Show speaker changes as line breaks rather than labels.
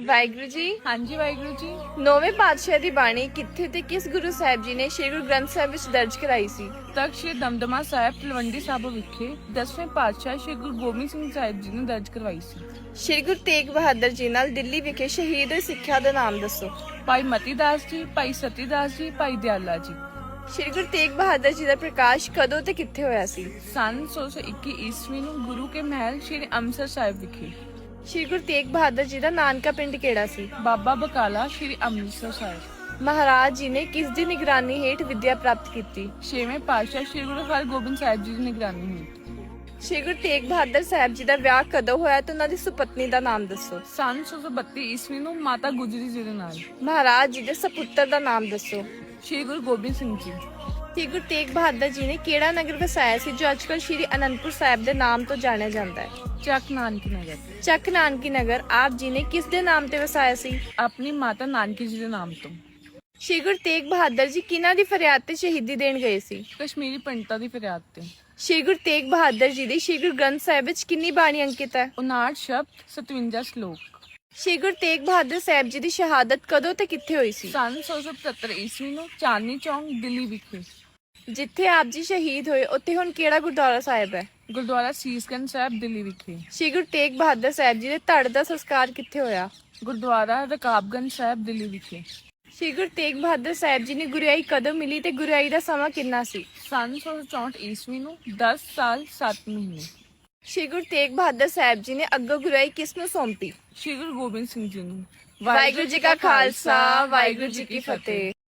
ਵਾਹਿਗੁਰੂ ਜੀ।
ਹਾਂਜੀ ਵਾਹਿਗੁਰੂ ਜੀ।
ਨੌਵੇਂ ਪਾਤਸ਼ਾਹ ਦੀ ਬਾਣੀ ਕਿੱਥੇ ਤੇ ਕਿਸ ਗੁਰੂ ਸਾਹਿਬ ਜੀ ਨੇ ਸ਼੍ਰੀ ਗੁਰੂ ਗ੍ਰੰਥ ਸਾਹਿਬ ਵਿੱਚ ਦਰਜ ਕਰਾਈ ਸੀ?
ਤਖਤ ਸ੍ਰੀ ਦਮਦਮਾ ਸਾਹਿਬ ਤਲਵੰਡੀ ਸਾਬੋ ਵਿਖੇ 10ਵੇਂ ਪਾਤਸ਼ਾਹ ਸ੍ਰੀ ਗੁਰੂ ਗੋਬਿੰਦ ਸਿੰਘ ਸਾਹਿਬ ਜੀ ਨੇ ਦਰਜ ਕਰਵਾਈ ਸੀ।
ਸ਼੍ਰੀ ਗੁਰੂ ਤੇਗ ਬਹਾਦਰ ਜੀ ਨਾਲ ਦਿੱਲੀ ਵਿਖੇ ਸ਼ਹੀਦ ਹੋਏ ਸਿੱਖਾਂ ਦਾ ਨਾਮ ਦੱਸੋ।
ਭਾਈ ਮਤੀ ਦਾਸ ਜੀ ਭਾਈ ਸਤੀ ਦਾਸ ਜੀ ਭਾਈ ਦਿਆਲਾ ਜੀ।
ਸ਼੍ਰੀ ਗੁਰੂ ਤੇਗ ਬਹਾਦਰ ਜੀ ਦਾ ਪ੍ਰਕਾਸ਼ ਕਦੋਂ ਤੇ ਕਿੱਥੇ ਹੋਇਆ ਸੀ?
ਸਨ 1621 ਈਸਵੀ ਨੂੰ ਗੁਰੂ ਕੇ ਮਹਿਲ ਸ੍ਰੀ ਅੰਮ੍ਰਿਤਸਰ ਸਾਹਿਬ ਵਿਖੇ।
ਸ਼੍ਰੀ ਗੁਰੂ ਤੇਗ ਬਹਾਦਰ ਜੀ ਦਾ ਨਾਨਕਾ ਪਿੰਡ ਕਿਹੜਾ ਸੀ?
ਬਾਬਾ ਬਕਾਲਾ ਸ੍ਰੀ ਅੰਮ੍ਰਿਤਸਰ ਸਾਹਿਬ।
ਮਹਾਰਾਜ ਜੀ ਨੇ ਕਿਸ ਦੀ ਨਿਗਰਾਨੀ ਹੇਠ ਵਿੱਦਿਆ ਪ੍ਰਾਪਤ ਕੀਤੀ?
ਛੇਵੇਂ ਪਾਤਸ਼ਾਹ ਸ੍ਰੀ ਗੁਰੂ ਹਰਗੋਬਿੰਦ ਸਾਹਿਬ ਜੀ ਦੀ ਨਿਗਰਾਨੀ ਹੇਠ।
ਸ਼੍ਰੀ ਗੁਰੂ ਤੇਗ ਬਹਾਦਰ ਸਾਹਿਬ ਜੀ ਦਾ ਵਿਆਹ ਕਦੋਂ ਹੋਇਆ ਤੇ ਉਹਨਾਂ ਦੀ ਸੁਪਤਨੀ ਦਾ ਨਾਮ ਦੱਸੋ?
ਸਨ 1632 ਈਸਵੀ ਨੂੰ ਮਾਤਾ ਗੁਜਰੀ ਜੀ ਦੇ ਨਾਲ।
ਮਹਾਰਾਜ ਜੀ ਦੇ ਸਪੁੱਤਰ ਦਾ ਨਾਮ ਦੱਸੋ।
ਸ੍ਰੀ ਗੁਰੂ ਗੋਬਿੰਦ ਸਿੰਘ ਜੀ।
ਸ਼੍ਰੀ ਗੁਰੂ ਤੇਗ ਬਹਾਦਰ ਜੀ ਨੇ ਕਿਹੜਾ ਨਗਰ ਵਸਾਇਆ ਸੀ ਜੋ ਅੱਜਕੱਲ ਸ਼੍ਰੀ ਅਨੰਦਪੁਰ ਸਾਹਿਬ ਦੇ ਨਾਮ ਤੋਂ ਜਾਣਿਆ ਜਾਂਦਾ ਹੈ?
ਚੱਕ ਨਾਨਕੀ ਨਗਰ।
ਚੱਕ ਨਾਨਕੀ ਨਗਰ ਆਪ ਜੀ ਨੇ ਕਿਸ ਦੇ ਨਾਮ ਤੇ ਵਸਾਇਆ ਸੀ?
ਆਪਣੀ ਮਾਤਾ ਨਾਨਕੀ ਜੀ ਦੇ ਨਾਮ ਤੋਂ।
ਸ਼੍ਰੀ ਗੁਰੂ ਤੇਗ ਬਹਾਦਰ ਜੀ ਕਿਹਨਾਂ ਦੀ ਫਰਿਆਦ ਤੇ ਸ਼ਹੀਦੀ ਦੇਣ ਗਏ ਸੀ?
ਕਸ਼ਮੀਰੀ ਪੰਡਤਾਂ ਦੀ ਫਰਿਆਦ ਤੇ।
ਸ਼੍ਰੀ ਗੁਰੂ ਤੇਗ ਬਹਾਦਰ ਜੀ ਦੀ ਸ਼੍ਰੀ ਗੁਰੂ ਗ੍ਰੰਥ ਸਾਹਿਬ ਵਿੱਚ ਕਿੰਨੀ ਬਾਣੀ ਅੰਕਿਤ ਹੈ?
59 ਸ਼ਬਦ 57 ਸ਼ਲੋਕ।
ਸ਼੍ਰੀ ਗੁਰੂ ਤੇਗ ਬਹਾਦਰ ਸਾਹਿਬ ਜੀ ਦੀ ਸ਼ਹਾਦਤ ਕਦੋਂ ਤੇ ਕਿੱਥੇ ਹੋਈ ਸੀ?
ਸਨ 1677 ਈਸਵੀ ਨੂੰ ਚਾਂਦਨੀ ਚੌਂਕ ਦਿੱਲੀ ਵਿਖੇ।
ਜਿੱਥੇ ਆਪ ਜੀ ਸ਼ਹੀਦ ਹੋਏ ਉੱਥੇ ਹੁਣ ਕਿਹੜਾ ਗੁਰਦੁਆਰਾ ਸਾਹਿਬ ਹੈ?
ਗੁਰਦੁਆਰਾ ਸੀਸਗੰਜ ਸਾਹਿਬ ਦਿੱਲੀ ਵਿਖੇ।
ਸ਼੍ਰੀ ਗੁਰੂ ਤੇਗ ਬਹਾਦਰ ਸਾਹਿਬ ਜੀ ਦੇ ਧੜ ਦਾ ਸੰਸਕਾਰ ਕਿੱਥੇ ਹੋਇਆ?
ਗੁਰਦੁਆਰਾ ਰਕਾਬਗੰਜ ਸਾਹਿਬ ਦਿੱਲੀ ਵਿਖੇ।
ਸ਼੍ਰੀ ਗੁਰੂ ਤੇਗ ਬਹਾਦਰ ਸਾਹਿਬ ਜੀ ਨੇ ਗੁਰਿਆਈ ਕਦੋਂ ਮਿਲੀ ਤੇ ਗੁਰਿਆਈ ਦਾ ਸਮਾਂ ਕਿੰਨਾ ਸੀ?
ਸਨ 1664 ਈਸਵੀ ਨੂੰ 10 ਸਾਲ 7 ਮਹੀਨੇ।
ਸ਼੍ਰੀ ਗੁਰੂ ਤੇਗ ਬਹਾਦਰ ਸਾਹਿਬ ਜੀ ਨੇ ਅੱਗੋਂ ਗੁਰਿਆਈ ਕਿਸ ਨੂੰ ਸੌਂਪੀ?
ਸ੍ਰੀ ਗੁਰੂ ਗੋਬਿੰਦ ਸਿੰਘ ਜੀ ਨੂੰ।
ਵਾਹਿਗੁਰੂ ਜੀ ਕਾ ਖਾਲਸਾ ਵਾਹਿਗੁਰੂ ਜੀ ਕੀ ਫਤਿਹ।